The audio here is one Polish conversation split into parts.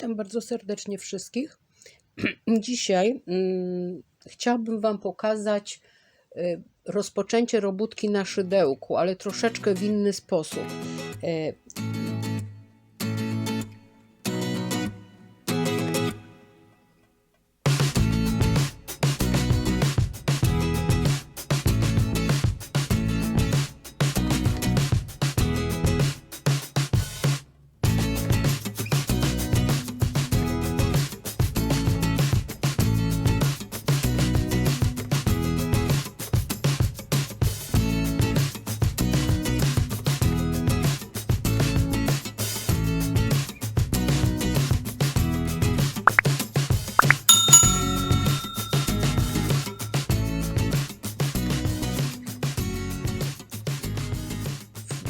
Witam bardzo serdecznie wszystkich. Dzisiaj mm, chciałabym Wam pokazać y, rozpoczęcie robótki na szydełku, ale troszeczkę w inny sposób. Y,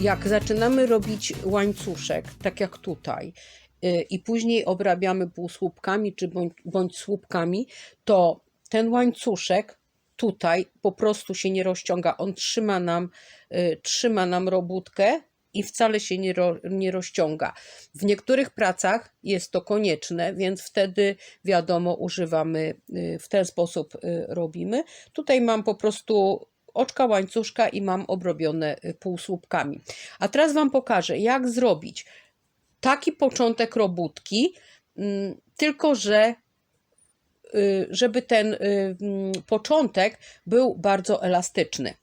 jak zaczynamy robić łańcuszek, tak jak tutaj, y, i później obrabiamy półsłupkami czy bądź, bądź słupkami, to ten łańcuszek tutaj po prostu się nie rozciąga. On trzyma nam, y, trzyma nam robótkę i wcale się nie, ro, nie rozciąga. W niektórych pracach jest to konieczne, więc wtedy wiadomo, używamy y, w ten sposób robimy. Tutaj mam po prostu oczka łańcuszka i mam obrobione y, półsłupkami. A teraz Wam pokażę, jak zrobić taki początek robótki, mm, tylko że y, żeby ten y, mm, początek był bardzo elastyczny.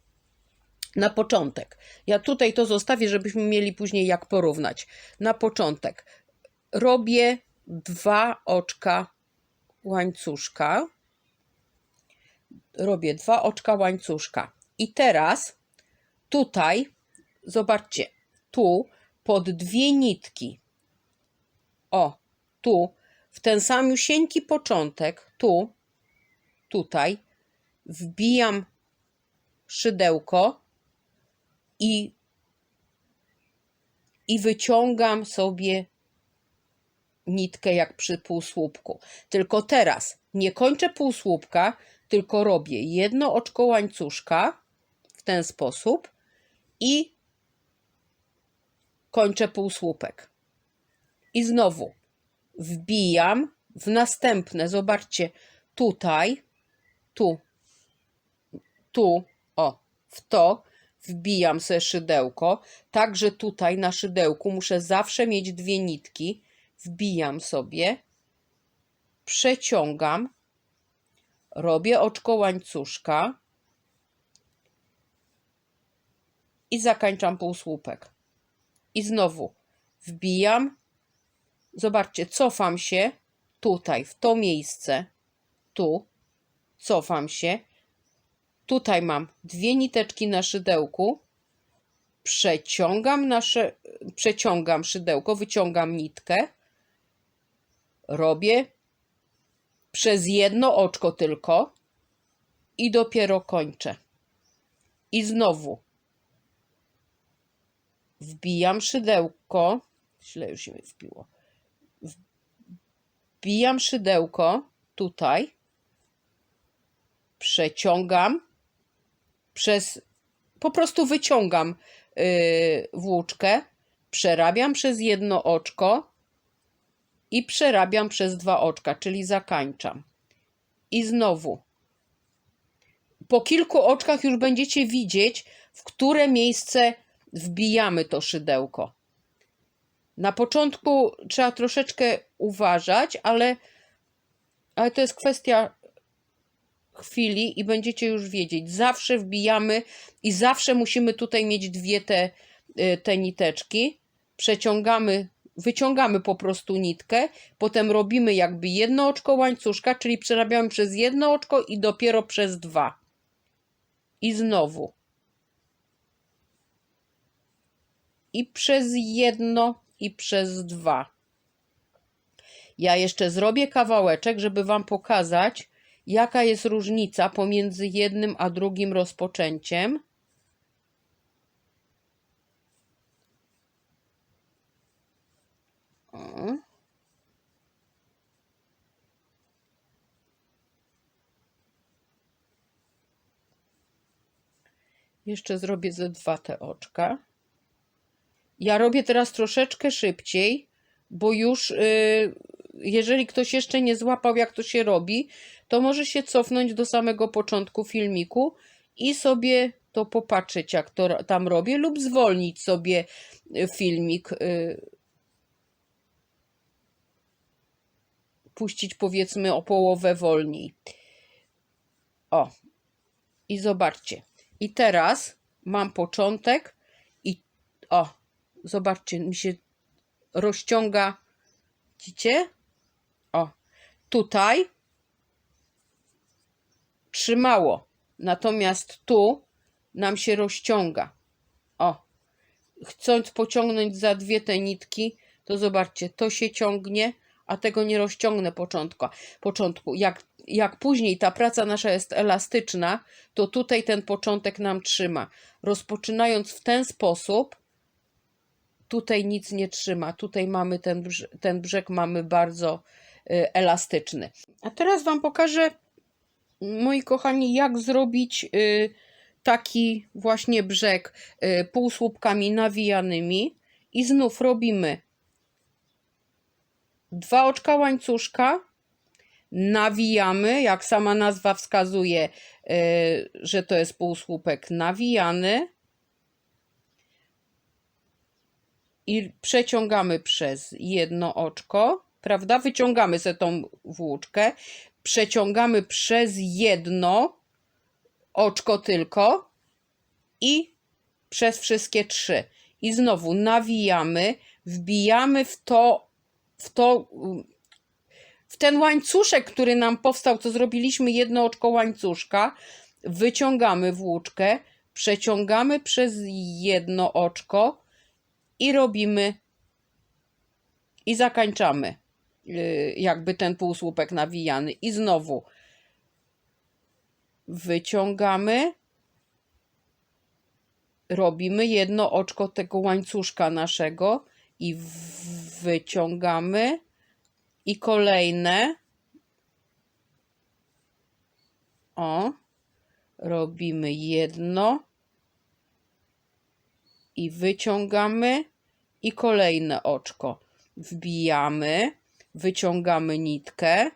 Na początek. Ja tutaj to zostawię, żebyśmy mieli później jak porównać. Na początek robię dwa oczka łańcuszka. Robię dwa oczka łańcuszka. I teraz tutaj, zobaczcie, tu pod dwie nitki, o, tu, w ten samiusieńki początek, tu, tutaj, wbijam szydełko i, i wyciągam sobie nitkę jak przy półsłupku. Tylko teraz nie kończę półsłupka, tylko robię jedno oczko łańcuszka ten sposób i kończę półsłupek. I znowu wbijam w następne, zobaczcie, tutaj, tu, tu, o, w to wbijam sobie szydełko, także tutaj na szydełku muszę zawsze mieć dwie nitki, wbijam sobie, przeciągam, robię oczko łańcuszka, i zakańczam półsłupek. I znowu wbijam. Zobaczcie, cofam się tutaj, w to miejsce, tu, cofam się. Tutaj mam dwie niteczki na szydełku. Przeciągam, nasze, przeciągam szydełko, wyciągam nitkę. Robię przez jedno oczko tylko i dopiero kończę. I znowu wbijam szydełko, źle już się mi wbiło, wbijam szydełko tutaj, przeciągam przez, po prostu wyciągam yy, włóczkę, przerabiam przez jedno oczko i przerabiam przez dwa oczka, czyli zakańczam. I znowu po kilku oczkach już będziecie widzieć, w które miejsce wbijamy to szydełko. Na początku trzeba troszeczkę uważać, ale, ale to jest kwestia chwili i będziecie już wiedzieć. Zawsze wbijamy i zawsze musimy tutaj mieć dwie te, y, te niteczki. Przeciągamy, wyciągamy po prostu nitkę, potem robimy jakby jedno oczko łańcuszka, czyli przerabiamy przez jedno oczko i dopiero przez dwa. I znowu i przez jedno i przez dwa. Ja jeszcze zrobię kawałeczek, żeby Wam pokazać, jaka jest różnica pomiędzy jednym a drugim rozpoczęciem. O. Jeszcze zrobię ze dwa te oczka. Ja robię teraz troszeczkę szybciej, bo już y, jeżeli ktoś jeszcze nie złapał, jak to się robi, to może się cofnąć do samego początku filmiku i sobie to popatrzeć, jak to tam robię, lub zwolnić sobie y, filmik. y, Puścić powiedzmy o połowę wolniej. O. I zobaczcie. I teraz mam początek i o, zobaczcie, mi się rozciąga. Widzicie? O, tutaj trzymało. Natomiast tu nam się rozciąga. O, chcąc pociągnąć za dwie te nitki, to zobaczcie, to się ciągnie, a tego nie rozciągnę początku. początku. Jak, jak później ta praca nasza jest elastyczna, to tutaj ten początek nam trzyma. Rozpoczynając w ten sposób, tutaj nic nie trzyma. Tutaj mamy ten, brz ten brzeg mamy bardzo y, elastyczny. A teraz Wam pokażę, moi kochani, jak zrobić y, taki właśnie brzeg y, półsłupkami nawijanymi. I znów robimy dwa oczka łańcuszka, nawijamy, jak sama nazwa wskazuje, y, że to jest półsłupek nawijany. i przeciągamy przez jedno oczko, prawda? Wyciągamy sobie tą włóczkę, przeciągamy przez jedno oczko tylko i przez wszystkie trzy. I znowu nawijamy, wbijamy w to, w to, w ten łańcuszek, który nam powstał, co zrobiliśmy jedno oczko łańcuszka, wyciągamy włóczkę, przeciągamy przez jedno oczko, i robimy i zakończamy yy, jakby ten półsłupek nawijany. I znowu wyciągamy robimy jedno oczko tego łańcuszka naszego i wyciągamy. I kolejne. O robimy jedno. I wyciągamy. I kolejne oczko. Wbijamy, wyciągamy nitkę,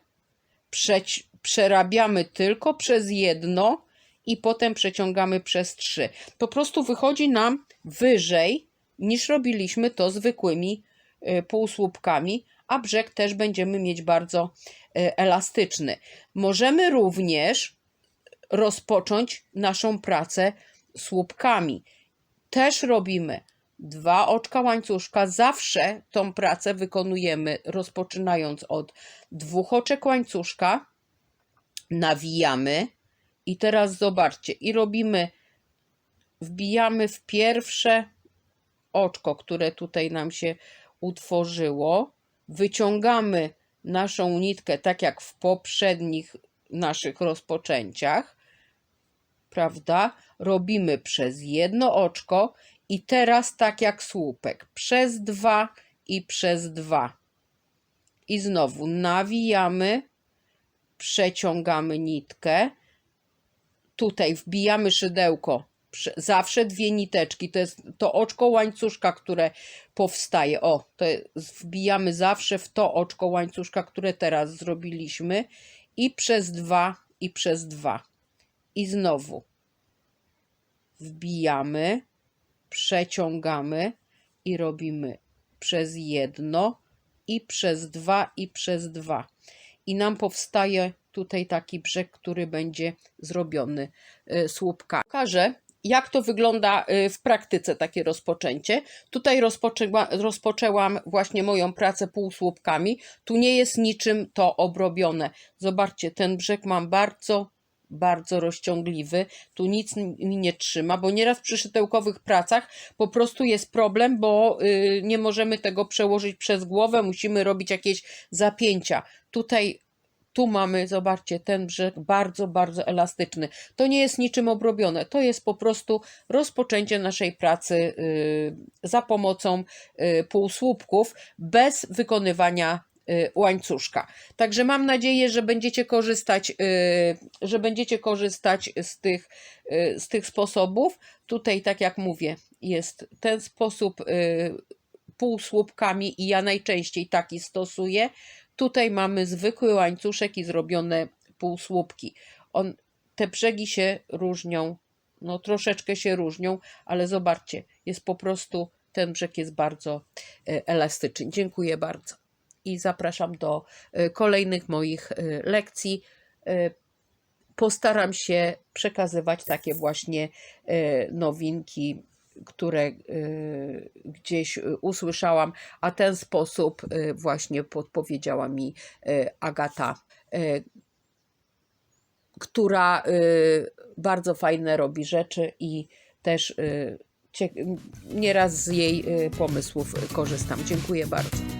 przeć, przerabiamy tylko przez jedno i potem przeciągamy przez trzy. Po prostu wychodzi nam wyżej niż robiliśmy to zwykłymi y, półsłupkami, a brzeg też będziemy mieć bardzo y, elastyczny. Możemy również rozpocząć naszą pracę słupkami też robimy dwa oczka łańcuszka. Zawsze tą pracę wykonujemy rozpoczynając od dwóch oczek łańcuszka. Nawijamy i teraz zobaczcie i robimy wbijamy w pierwsze oczko, które tutaj nam się utworzyło. Wyciągamy naszą nitkę tak jak w poprzednich naszych rozpoczęciach prawda? Robimy przez jedno oczko i teraz tak jak słupek, przez dwa i przez dwa. I znowu nawijamy, przeciągamy nitkę, tutaj wbijamy szydełko, zawsze dwie niteczki, to jest to oczko łańcuszka, które powstaje. O, to wbijamy zawsze w to oczko łańcuszka, które teraz zrobiliśmy i przez dwa i przez dwa. I znowu wbijamy, przeciągamy i robimy przez jedno i przez dwa i przez dwa. I nam powstaje tutaj taki brzeg, który będzie zrobiony y, słupkami. Pokażę, jak to wygląda y, w praktyce takie rozpoczęcie. Tutaj rozpoczęła, rozpoczęłam właśnie moją pracę półsłupkami. Tu nie jest niczym to obrobione. Zobaczcie, ten brzeg mam bardzo bardzo rozciągliwy, tu nic mi nie trzyma, bo nieraz przy szydełkowych pracach po prostu jest problem, bo y, nie możemy tego przełożyć przez głowę, musimy robić jakieś zapięcia. Tutaj tu mamy, zobaczcie, ten brzeg bardzo, bardzo elastyczny. To nie jest niczym obrobione, to jest po prostu rozpoczęcie naszej pracy y, za pomocą y, półsłupków bez wykonywania y, łańcuszka. Także mam nadzieję, że będziecie korzystać, że będziecie korzystać z tych, z tych sposobów. Tutaj, tak jak mówię, jest ten sposób półsłupkami i ja najczęściej taki stosuję. Tutaj mamy zwykły łańcuszek i zrobione półsłupki. On, te brzegi się różnią, no troszeczkę się różnią, ale zobaczcie, jest po prostu, ten brzeg jest bardzo e, elastyczny. Dziękuję bardzo i zapraszam do e, kolejnych moich e, lekcji. Postaram się przekazywać takie właśnie nowinki, które e, gdzieś e, usłyszałam, a ten sposób e, właśnie podpowiedziała mi Agata, która bardzo fajne robi rzeczy i też nieraz z jej pomysłów korzystam. Dziękuję bardzo.